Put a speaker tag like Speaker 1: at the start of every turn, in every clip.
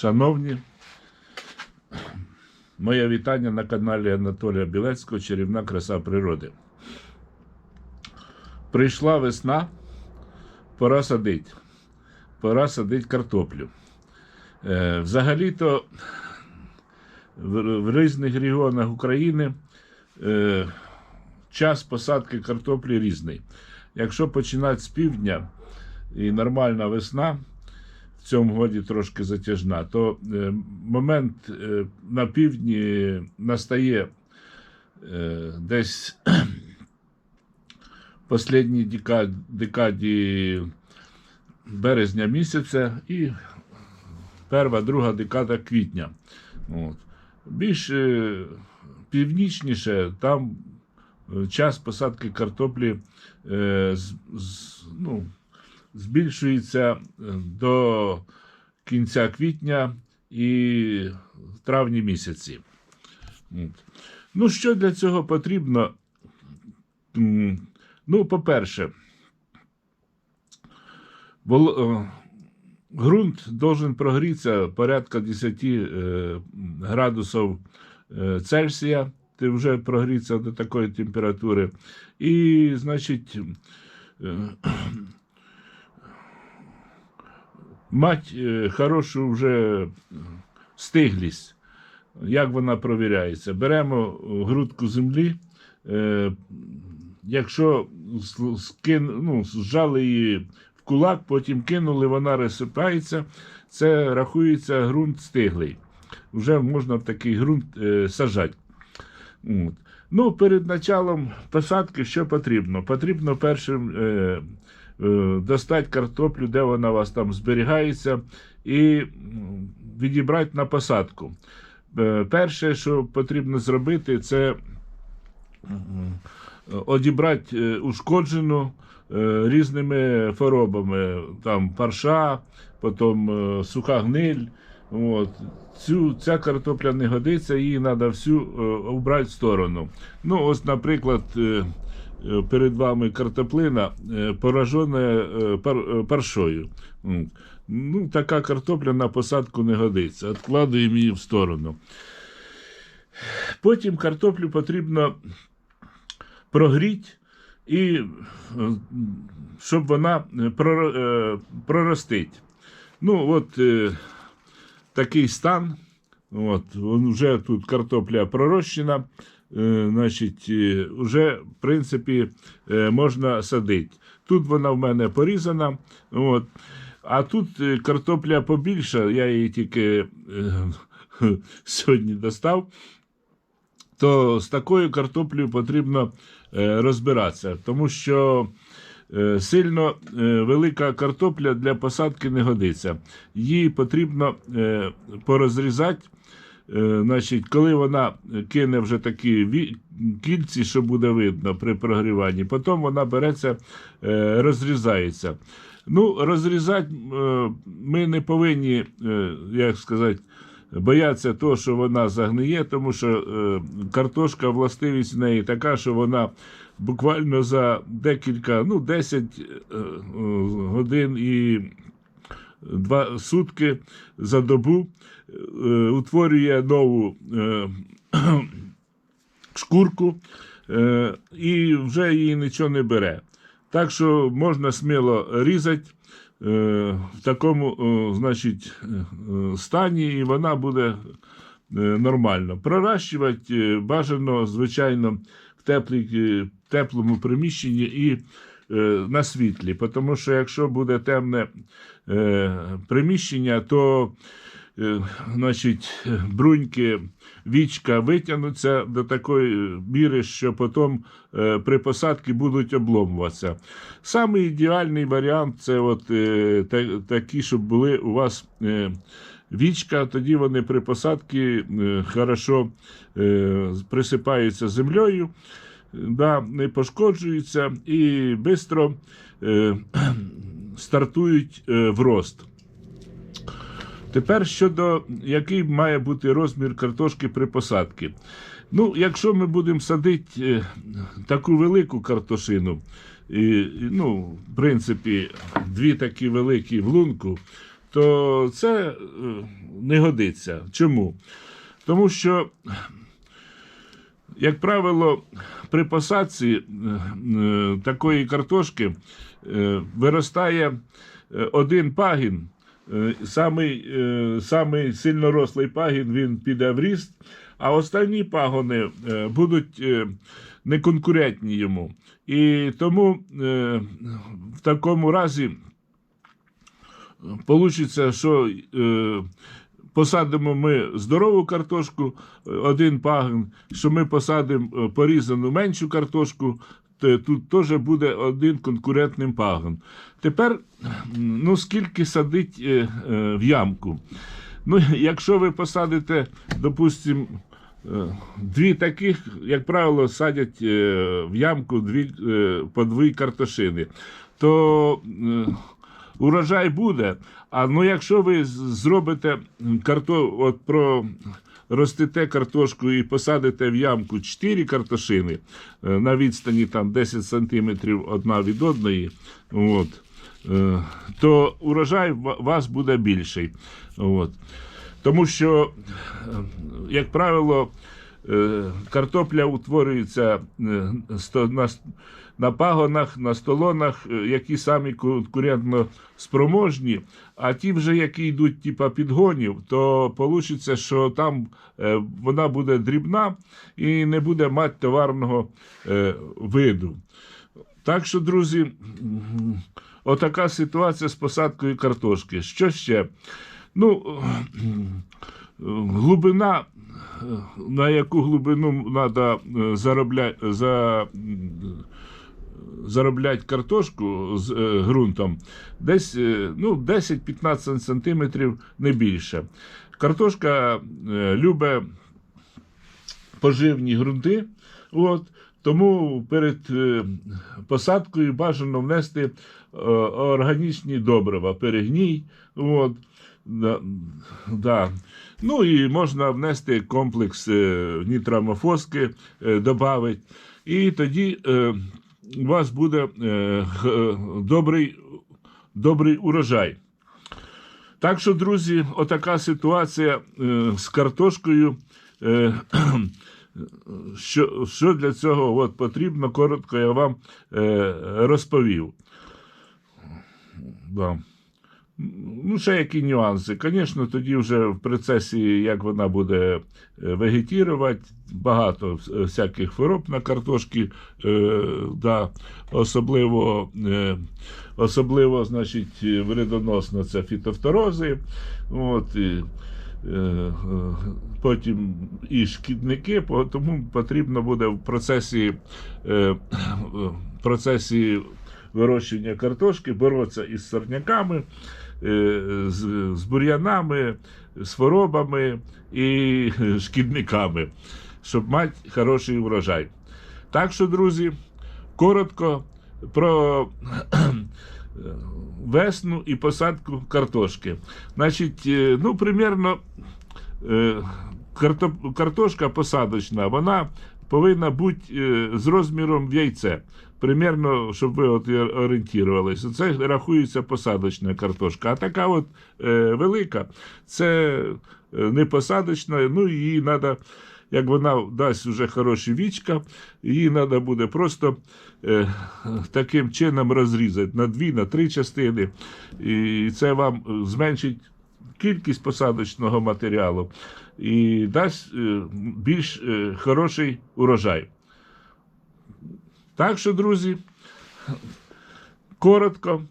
Speaker 1: Шановні, моє вітання на каналі Анатолія Білецького Чарівна краса природи. Прийшла весна, пора садити. Пора садити картоплю. Е, взагалі-то в, в різних регіонах України е, час посадки картоплі різний. Якщо починати з півдня і нормальна весна, цьому годі трошки затяжна, то е, момент е, на півдні настає е, десь в останній декаді, березня місяця і перша, друга декада квітня. От. Більш північніше там час посадки картоплі з, з, ну, збільшується е, до кінця квітня і травні місяці. Ну, що для цього потрібно? Ну, по-перше, вол... е, должен прогрітися порядка 10 е, градусів Цельсія. Ти вже прогріться до такої температури. І, значить, мать е, хорошу вже стиглість. Як вона провіряється? Беремо грудку землі. Е, якщо ну, зжали її в кулак, потім кинули, вона розсипається, це рахується ґрунт стиглий. Вже можна в такий ґрунт е, сажати. От. Ну, перед началом посадки що потрібно? Потрібно першим е, е, достати картоплю, де вона у вас там зберігається, і відібрати на посадку. Е, перше, що потрібно зробити, це одібрати е, ушкоджену е, різними хворобами, там парша, потім е, суха гниль. От. Цю, ця картопля не годиться, її треба всю е, убрати в сторону. Ну, ось, наприклад, е, е, перед вами картоплина е, поражена е, пар, е, паршою. Ну, така картопля на посадку не годиться. Откладуємо її в сторону. Потім картоплю потрібно прогріти і е, щоб вона е, проро- е, проростить. Ну, от е, такий стан. От, вже тут картопля пророщена. Е, значить, е, вже, в принципі, е, можна садити. Тут вона в мене порізана. От. А тут картопля побільша, я її тільки сьогодні достав то з такою картоплею потрібно розбиратися, тому що сильно велика картопля для посадки не годиться. Її потрібно порозрізати. Е, Значить, коли вона кине вже такі кільці, що буде видно при прогріванні, потім вона береться, е, розрізається. Ну, розрізати е, ми не повинні, як сказати, бояться того, що вона загниє, тому що картошка, властивість в неї така, що вона буквально за декілька, ну, 10 е, е, годин і два сутки за добу е, утворює нову е, шкурку е, і вже її нічого не бере. Так що можна сміло різати в такому значить, стані, і вона буде нормально. Проращувати бажано, звичайно, в теплій, теплому приміщенні і на світлі. Тому що якщо буде темне приміщення, то е, значить, е, бруньки, вічка витягнуться до такої міри, що потім е, при посадці будуть обломуватися. Самий ідеальний варіант це от, е, такі, щоб були у вас е, вічка, тоді вони при посадці е, хорошо е, присипаються землею, да, не пошкоджуються і швидко е, стартують е, в рост. Тепер щодо який має бути розмір картошки при посадці. Ну, якщо ми будемо садити е, таку велику картошину, і, ну, в принципі, дві такі великі в лунку, то це е, не годиться. Чому? Тому що, як правило, при посадці такої картошки виростає е, один пагін. Е, Самий, е, самий сильно рослий пагін він піде в ріст, а останні пагони е, будуть е, неконкурентні йому. І тому е, в такому разі Получиться, що е, посадимо ми здорову картошку, е, один пагін, що ми посадимо е, порізану меншу картошку, то тут теж буде один конкурентний пагін. Тепер, ну скільки садить е, е, в ямку? Ну, якщо ви посадите, допустимо, е, дві таких, як правило, садять е, в ямку дві, е, по дві картошини, то е, урожай буде. А ну якщо ви зробите карто, от про ростите картошку і посадите в ямку 4 картошини е, на відстані там 10 сантиметрів одна від одної, от, е, то урожай вас буде більший. От. Тому що, е, як правило, картопля утворюється е, на, пагонах, на столонах, е, які самі конкурентно спроможні, а ті вже, які йдуть типа підгонів, то вийде, що там е, вона буде дрібна і не буде мати товарного е, виду. Так що, друзі, отака ситуація з посадкою картошки. Що ще? Ну, глибина, е, на яку глибину треба заробляти, за, заробляти картошку з е, ґрунтом, десь е, ну, 10-15 сантиметрів не більше. Картошка е, любить поживні ґрунти. От, тому перед посадкою бажано внести органічні добрива, перегній. От, да, да. Ну і можна внести комплекс е, нітрамофоски, е, додати. І тоді е, у вас буде добрий, добрий урожай. Так що, друзі, отака ситуація з картошкою. Що, що для цього от, потрібно, коротко я вам розповів. Да. Ну, ще які нюанси. Звісно, тоді вже в процесі, як вона буде е, вегетірувати, багато всяких хвороб на картошки, е, да, особливо, е, особливо значить, вредоносно це фітофторози. От, і, е, е, потім і шкідники, тому потрібно буде в процесі, е, в процесі вирощування картошки боротися із сорняками, е, з, бур'янами, з хворобами і шкідниками, щоб мати хороший урожай. Так що, друзі, коротко про весну і посадку картошки. Значить, е, ну, примерно е, картошка посадочна, вона повинна бути з розміром в яйце. Примерно, щоб ви от орієнтувалися. Це рахується посадочна картошка. А така от е, велика, це е, не посадочна, ну її треба, як вона дасть вже хороші вічка, її треба буде просто е, таким чином розрізати на дві, на три частини. І це вам зменшить кількість посадочного матеріалу і дасть е, більш е, хороший урожай. Так що, друзі, коротко,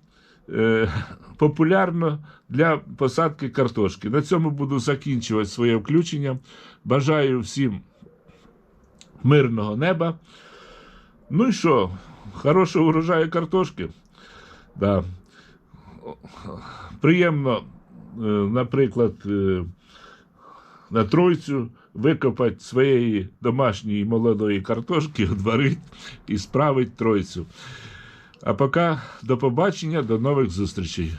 Speaker 1: е, популярно для посадки картошки. На цьому буду закінчувати своє включення. Бажаю всім мирного неба. Ну і що, хорошого урожаю картошки. Да. Приємно, е, наприклад, е, на тройцю викопати своєї домашньої молодої картошки, одварить і справить тройцю. А поки до побачення, до нових зустрічей.